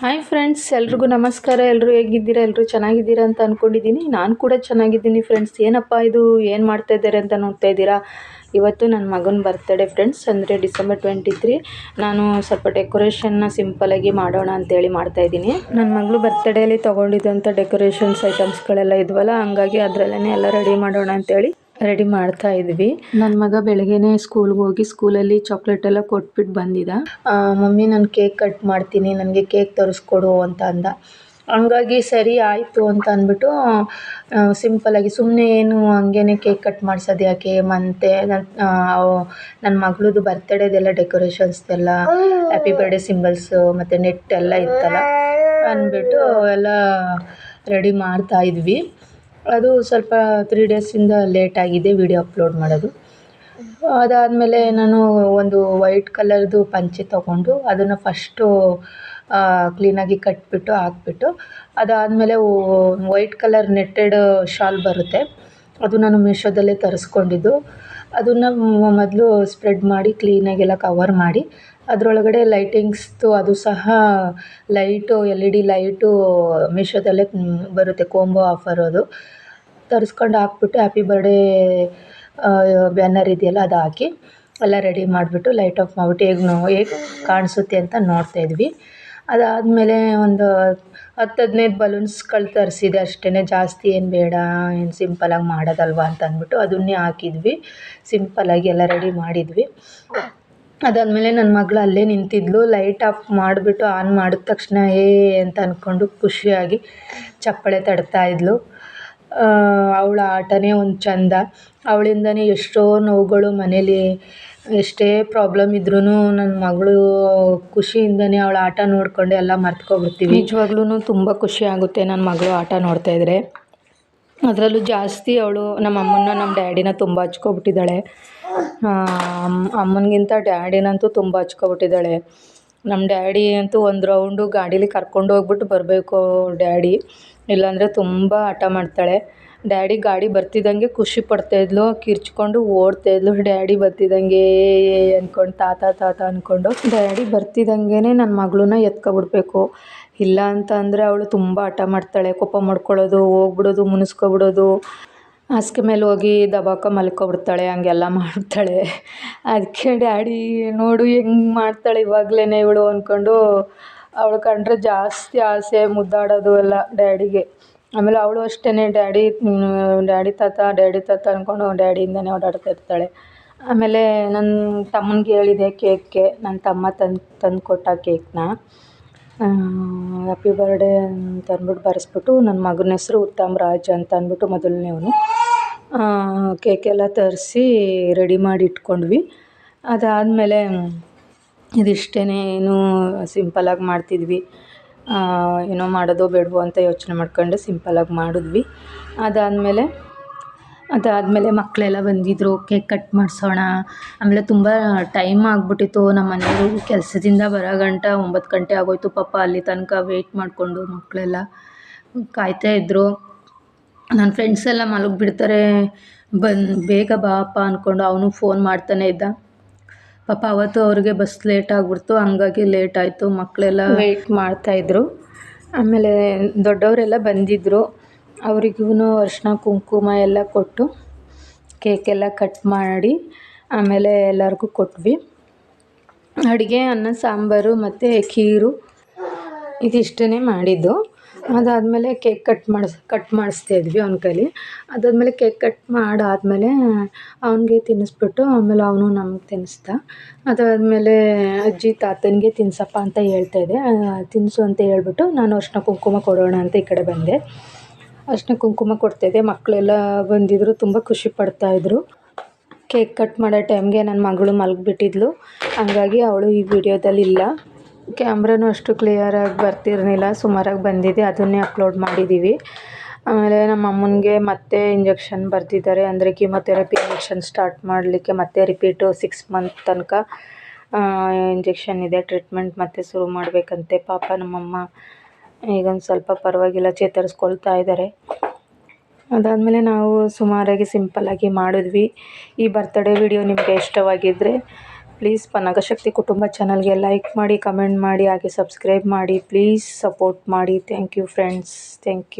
Hi friends ಎಲ್ರಿಗೂ ನಮಸ್ಕಾರ. ಎಲ್ಲರೂ ಹೇಗಿದ್ದೀರಾ? ಎಲ್ಲರೂ ಚೆನ್ನಾಗಿದ್ದೀರಾ ಅಂತ ಅಂದ್ಕೊಂಡಿದ್ದೀನಿ ನಾನು ಕೂಡ ಚೆನ್ನಾಗಿದ್ದೀನಿ ಫ್ರೆಂಡ್ಸ್ ಏನಪ್ಪ ಇದು? ಏನು ಮಾಡ್ತಾ ಇದ್ದಾರೆ ಅಂತ ನೋಡ್ತಾ ಇದ್ದೀರಾ? ಇವತ್ತು ನನ್ನ ಮಗನ ಬರ್ತಡೇ ಫ್ರೆಂಡ್ಸ್ ಅಂದರೆ ಡಿಸೆಂಬರ್ ಟ್ವೆಂಟಿ ತ್ರೀ ನಾನು ಸ್ವಲ್ಪ ಡೆಕೋರೇಷನ್ನ ಸಿಂಪಲಾಗಿ ಮಾಡೋಣ ಅಂತೇಳಿ ಮಾಡ್ತಾಯಿದ್ದೀನಿ ನನ್ನ ಮಗಳು ಬರ್ತಡೇಲಿ ತೊಗೊಂಡಿದ್ದಂಥ ಡೆಕೋರೇಷನ್ಸ್ ಐಟಮ್ಸ್ಗಳೆಲ್ಲ ಇದ್ವಲ್ಲ, ಹಂಗಾಗಿ ಅದರಲ್ಲೇ ಎಲ್ಲ ರೆಡಿ ಮಾಡೋಣ ಅಂತೇಳಿ ರೆಡಿ ಮಾಡ್ತಾ ಇದ್ವಿ. ನನ್ನ ಮಗ ಬೆಳಗ್ಗೆನೆ ಸ್ಕೂಲ್ಗೆ ಹೋಗಿ ಸ್ಕೂಲಲ್ಲಿ ಚಾಕ್ಲೇಟ್ ಎಲ್ಲ ಕೊಟ್ಬಿಟ್ಟು ಬಂದಿದ್ದ ಮಮ್ಮಿ, ನಾನು ಕೇಕ್ ಕಟ್ ಮಾಡ್ತೀನಿ, ನನಗೆ ಕೇಕ್ ತರಿಸ್ಕೊಡು ಅಂತ ಅಂದ. ಹಂಗಾಗಿ ಸರಿ ಆಯಿತು ಅಂತ ಅಂದ್ಬಿಟ್ಟು ಸಿಂಪಲಾಗಿ ಸುಮ್ಮನೆ ಏನು ಹಂಗೇನೆ ಕೇಕ್ ಕಟ್ ಮಾಡ್ಸೋದು ಯಾಕೆ? ಮತ್ತೆ ನನ್ನ ನನ್ನ ಮಗಳದು ಬರ್ತಡೇದೆಲ್ಲ ಡೆಕೋರೇಷನ್ಸ್ದೆಲ್ಲ ಹ್ಯಾಪಿ ಬರ್ಡೇ ಸಿಂಬಲ್ಸ್ ಮತ್ತು ನೆಟ್ ಎಲ್ಲ ಇತ್ತಲ್ಲ, ಅಂದ್ಬಿಟ್ಟು ಎಲ್ಲ ರೆಡಿ ಮಾಡ್ತಾ ಇದ್ವಿ. ಅದು ಸ್ವಲ್ಪ ತ್ರೀ ಡೇಸಿಂದ ಆಗಿದೆ ವಿಡಿಯೋ ಅಪ್ಲೋಡ್ ಮಾಡೋದು. ಅದಾದಮೇಲೆ ನಾನು ಒಂದು ವೈಟ್ ಕಲರ್ದು ಪಂಚೆ ತೊಗೊಂಡು ಅದನ್ನು ಫಸ್ಟು ಕ್ಲೀನಾಗಿ ಕಟ್ಬಿಟ್ಟು, ಹಾಕ್ಬಿಟ್ಟು ಅದಾದಮೇಲೆ ವೈಟ್ ಕಲರ್ ನೆಟ್ಟೆಡ್ ಶಾಲ್ ಬರುತ್ತೆ. ಅದು ನಾನು ಮೀಶೋದಲ್ಲೇ ತರಿಸ್ಕೊಂಡಿದ್ದು. ಅದನ್ನು ಮೊದಲು ಸ್ಪ್ರೆಡ್ ಮಾಡಿ ಕ್ಲೀನಾಗೆಲ್ಲ ಕವರ್ ಮಾಡಿ. ಅದರೊಳಗಡೆ ಲೈಟಿಂಗ್ಸ್ದು ಅದು ಸಹ light L E D light ಮೀಶೋದಲ್ಲೇ ಬರುತ್ತೆ ಕೋಂಬೋ ಆಫರ್ ಅದು. ತರಿಸ್ಕೊಂಡು ಹಾಕ್ಬಿಟ್ಟು ಹ್ಯಾಪಿ ಬರ್ಡೇ ಬ್ಯಾನರ್ ಇದೆಯಲ್ಲ ಅದು ಹಾಕಿ ಎಲ್ಲ ರೆಡಿ ಮಾಡಿಬಿಟ್ಟು ಲೈಟ್ ಆಫ್ ಮಾಡಿಬಿಟ್ಟು ಹೇಗೆ ನೋ ಹೇಗೆ ಕಾಣಿಸುತ್ತೆ ಅಂತ ನೋಡ್ತಾ ಇದ್ವಿ. ಅದಾದಮೇಲೆ ಒಂದು ಹತ್ತು ಹದಿನೈದು ಬಲೂನ್ಸ್ಗಳು ತರಿಸಿದೆ ಅಷ್ಟೇ ಜಾಸ್ತಿ ಏನು ಬೇಡ, ಏನು ಸಿಂಪಲಾಗಿ ಮಾಡೋದಲ್ವಾ ಅಂತ ಅಂದ್ಬಿಟ್ಟು ಅದನ್ನೇ ಹಾಕಿದ್ವಿ. ಸಿಂಪಲಾಗಿ ಎಲ್ಲ ರೆಡಿ ಮಾಡಿದ್ವಿ. ಅದಾದಮೇಲೆ ನನ್ನ ಮಗಳು ಅಲ್ಲೇ ನಿಂತಿದ್ಲು, ಲೈಟ್ ಆಫ್ ಮಾಡಿಬಿಟ್ಟು ಆನ್ ಮಾಡಿದ ತಕ್ಷಣ ಏ ಅಂತ ಅಂದ್ಕೊಂಡು ಖುಷಿಯಾಗಿ ಚಪ್ಪಾಳೆ ಇದ್ಲು. ಅವಳ ಆಟನೇ ಒಂದು ಚಂದ. ಅವಳಿಂದನೇ ಎಷ್ಟೋ ನೋವುಗಳು ಮನೇಲಿ, ಎಷ್ಟೇ ಪ್ರಾಬ್ಲಮ್ ಇದ್ರೂ ನನ್ನ ಮಗಳು ಖುಷಿಯಿಂದನೇ ಅವಳ ಆಟ ನೋಡಿಕೊಂಡು ಎಲ್ಲ ಮರ್ತ್ಕೊಬಿಡ್ತೀವಿ. ನಿಜವಾಗ್ಲೂ ತುಂಬ ಖುಷಿ ಆಗುತ್ತೆ ನನ್ನ ಮಗಳು ಆಟ ನೋಡ್ತಾ ಇದ್ರೆ. ಅದರಲ್ಲೂ ಜಾಸ್ತಿ ಅವಳು ನಮ್ಮ ಅಮ್ಮನ ನಮ್ಮ ಡ್ಯಾಡಿನ ತುಂಬ ಹಚ್ಕೊಬಿಟ್ಟಿದ್ದಾಳೆ. ಅಮ್ಮನಿಗಿಂತ ಡ್ಯಾಡಿನಂತೂ ತುಂಬ ಹಚ್ಕೊಬಿಟ್ಟಿದ್ದಾಳೆ. ನಮ್ಮ ಡ್ಯಾಡಿ ಅಂತೂ ಒಂದು ರೌಂಡು ಗಾಡೀಲಿ ಕರ್ಕೊಂಡು ಹೋಗ್ಬಿಟ್ಟು ಬರಬೇಕು ಡ್ಯಾಡಿ. ಇಲ್ಲಾಂದರೆ ತುಂಬ ಹಠ ಮಾಡ್ತಾಳೆ. ಡ್ಯಾಡಿ ಗಾಡಿ ಬರ್ತಿದ್ದಂಗೆ ಖುಷಿ ಪಡ್ತಾಯಿದ್ಲು ಕಿರ್ಚ್ಕೊಂಡು ಓಡ್ತಾಯಿದ್ಲು ಡ್ಯಾಡಿ ಬರ್ತಿದ್ದಂಗೆ ಅಂದ್ಕೊಂಡು ತಾತ ತಾತ ಅಂದ್ಕೊಂಡು ಡ್ಯಾಡಿ ಬರ್ತಿದ್ದಂಗೆ ನನ್ನ ಮಗಳನ್ನ ಎತ್ಕೊಬಿಡ್ಬೇಕು. ಇಲ್ಲ ಅಂತ ಅಂದರೆ ಅವಳು ತುಂಬ ಹಠ ಮಾಡ್ತಾಳೆ, ಕೋಪ ಮಾಡ್ಕೊಳ್ಳೋದು, ಹೋಗ್ಬಿಡೋದು, ಮುನಿಸ್ಕೊಬಿಡೋದು. ಹಾಸಿಗೆ ಮೇಲೆ ಹೋಗಿ ದಬಾಕ ಮಲ್ಕೊಬಿಡ್ತಾಳೆ, ಹಂಗೆಲ್ಲ ಮಾಡ್ತಾಳೆ. ಅದಕ್ಕೆ ಡ್ಯಾಡಿ ನೋಡು ಹೆಂಗೆ ಮಾಡ್ತಾಳೆ ಇವಾಗಲೇ ಇವಳು ಅಂದ್ಕೊಂಡು ಅವಳು ಕಂಡ್ರೆ ಜಾಸ್ತಿ ಆಸೆ, ಮುದ್ದಾಡೋದು ಎಲ್ಲ ಡ್ಯಾಡಿಗೆ. ಆಮೇಲೆ ಅವಳು ಅಷ್ಟೇ ಡ್ಯಾಡಿ ಡ್ಯಾಡಿ ತಾತ ಡ್ಯಾಡಿ ತಾತ ಅಂದ್ಕೊಂಡು ಡ್ಯಾಡಿಯಿಂದನೇ ಓಡಾಡ್ತಾ ಇರ್ತಾಳೆ. ಆಮೇಲೆ ನನ್ನ ತಮ್ಮನಿಗೆ ಹೇಳಿದೆ ಕೇಕ್ಗೆ ನನ್ನ ತಮ್ಮ ತಂದು ತಂದು ಕೊಟ್ಟ ಕೇಕ್ನ. ಹ್ಯಾಪಿ ಬರ್ಡೇ ಅಂತ ಅಂದ್ಬಿಟ್ಟು ಬರೆಸ್ಬಿಟ್ಟು ನನ್ನ ಮಗನ ಹೆಸರು ಉತ್ತಮ್ ರಾಜ್ ಅಂತ ಅಂದ್ಬಿಟ್ಟು ಮೊದಲನೇವನು ಕೇಕೆಲ್ಲ ತರಿಸಿ ರೆಡಿ ಮಾಡಿ ಇಟ್ಕೊಂಡ್ವಿ. ಅದಾದಮೇಲೆ ಇದಿಷ್ಟೇ ಏನು ಸಿಂಪಲಾಗಿ ಮಾಡ್ತಿದ್ವಿ. ಏನೋ ಮಾಡೋದೋ ಬೇಡವೋ ಅಂತ ಯೋಚನೆ ಮಾಡ್ಕೊಂಡು ಸಿಂಪಲಾಗಿ ಮಾಡಿದ್ವಿ. ಅದಾದಮೇಲೆ ಅದಾದಮೇಲೆ ಮಕ್ಕಳೆಲ್ಲ ಬಂದಿದ್ದರು ಕೇಕ್ ಕಟ್ ಮಾಡಿಸೋಣ. ಆಮೇಲೆ ತುಂಬ ಟೈಮ್ ಆಗಿಬಿಟ್ಟಿತ್ತು. ನಮ್ಮ ಮನೆಯವರು ಕೆಲಸದಿಂದ ಬರೋ ಗಂಟ ಒಂಬತ್ತು ಗಂಟೆ ಆಗೋಯ್ತು. ಪಾಪ ಅಲ್ಲಿ ತನಕ ವೆಯ್ಟ್ ಮಾಡಿಕೊಂಡು ಮಕ್ಕಳೆಲ್ಲ ಕಾಯ್ತಾ ಇದ್ದರು ನನ್ನ ಫ್ರೆಂಡ್ಸ್ ಎಲ್ಲ ಮಲಗಿಬಿಡ್ತಾರೆ ಬಂದು, ಬೇಗ ಬಾಪ ಅಂದ್ಕೊಂಡು ಅವನು ಫೋನ್ ಮಾಡ್ತಾನೆ ಇದ್ದ. ಪಾಪ ಅವತ್ತು ಅವ್ರಿಗೆ ಬಸ್ ಲೇಟ್ ಆಗಿಬಿಡ್ತು. ಹಂಗಾಗಿ ಲೇಟ್ ಆಯಿತು. ಮಕ್ಕಳೆಲ್ಲ ವೆಯ್ಟ್ ಮಾಡ್ತಾಯಿದ್ರು ಆಮೇಲೆ ದೊಡ್ಡವರೆಲ್ಲ ಬಂದಿದ್ದರು ಅವ್ರಿಗೂ ಅರಿಶಿನ ಕುಂಕುಮ ಎಲ್ಲ ಕೊಟ್ಟು ಕೇಕೆಲ್ಲ ಕಟ್ ಮಾಡಿ ಆಮೇಲೆ ಎಲ್ಲರಿಗೂ ಕೊಟ್ವಿ. ಅಡುಗೆ ಅನ್ನ, ಸಾಂಬಾರು ಮತ್ತು ಖೀರು ಇದಿಷ್ಟೇ ಮಾಡಿದ್ದು. ಅದಾದಮೇಲೆ ಕೇಕ್ ಕಟ್ ಮಾಡಿಸ್, ಕಟ್ ಮಾಡಿಸ್ತಾ ಇದ್ವಿ ಅವ್ನ ಕೈಲಿ. ಅದಾದಮೇಲೆ ಕೇಕ್ ಕಟ್ ಮಾಡಾದಮೇಲೆ ಅವನಿಗೆ ತಿನ್ನಿಸ್ಬಿಟ್ಟು ಆಮೇಲೆ ಅವನು ನಮ್ಗೆ ತಿನ್ನಿಸ್ದ. ಅದಾದಮೇಲೆ ಅಜ್ಜಿ ತಾತನಿಗೆ ತಿನ್ಸಪ್ಪ ಅಂತ ಹೇಳ್ತಾಯಿದ್ದೆ ತಿನ್ನಿಸು ಅಂತ ಹೇಳ್ಬಿಟ್ಟು ನಾನು ಅರ್ಶಿನ ಕುಂಕುಮ ಕೊಡೋಣ ಅಂತ ಈ ಕಡೆ ಬಂದೆ. ಅರಿಶಿನ ಕುಂಕುಮ ಕೊಡ್ತಾಯಿದ್ದೆ ಮಕ್ಕಳೆಲ್ಲ ಬಂದಿದ್ದರು ತುಂಬ ಖುಷಿ ಪಡ್ತಾಯಿದ್ರು ಕೇಕ್ ಕಟ್ ಮಾಡೋ ಟೈಮ್ಗೆ ನನ್ನ ಮಗಳು ಮಲಗಿಬಿಟ್ಟಿದ್ಲು. ಹಂಗಾಗಿ ಅವಳು ಈ ವಿಡಿಯೋದಲ್ಲಿ ಇಲ್ಲ ಕ್ಯಾಮ್ರಾನು ಅಷ್ಟು ಕ್ಲಿಯರಾಗಿ ಬರ್ತಿರಲಿಲ್ಲ. ಸುಮಾರಾಗಿ ಬಂದಿದೆ. ಅದನ್ನೇ ಅಪ್ಲೋಡ್ ಮಾಡಿದ್ದೀವಿ ಆಮೇಲೆ ನಮ್ಮ ಅಮ್ಮನಿಗೆ ಮತ್ತೆ ಇಂಜೆಕ್ಷನ್ ಬರ್ತಿದ್ದಾರೆ ಅಂದರೆ ಕೀಮೊಥೆರಪಿ ಇಂಜೆಕ್ಷನ್ ಸ್ಟಾರ್ಟ್ ಮಾಡಲಿಕ್ಕೆ ಮತ್ತೆ ರಿಪೀಟು ಸಿಕ್ಸ್ ಮಂತ್ ತನಕ ಇಂಜೆಕ್ಷನ್ ಇದೆ. ಟ್ರೀಟ್ಮೆಂಟ್ ಮತ್ತೆ ಶುರು ಮಾಡಬೇಕಂತೆ. ಪಾಪ ನಮ್ಮಮ್ಮ ಈಗೊಂದು ಸ್ವಲ್ಪ ಪರವಾಗಿಲ್ಲ, ಚೇತರಿಸ್ಕೊಳ್ತಾ ಇದ್ದಾರೆ. ಅದಾದಮೇಲೆ ನಾವು ಸುಮಾರಾಗಿ ಸಿಂಪಲ್ಲಾಗಿ ಮಾಡಿದ್ವಿ. ಈ ಬರ್ತಡೇ ವಿಡಿಯೋ ನಿಮಗೆ ಇಷ್ಟವಾಗಿದ್ದರೆ ಪ್ಲೀಸ್ ಪನಗಶಕ್ತಿ ಕುಟುಂಬ ಚಾನಲ್ಗೆ ಲೈಕ್ ಮಾಡಿ ಕಮೆಂಟ್ ಮಾಡಿ, ಹಾಗೆ ಸಬ್ಸ್ಕ್ರೈಬ್ ಮಾಡಿ ಪ್ಲೀಸ್ ಸಪೋರ್ಟ್ ಮಾಡಿ. Thank you friends thank you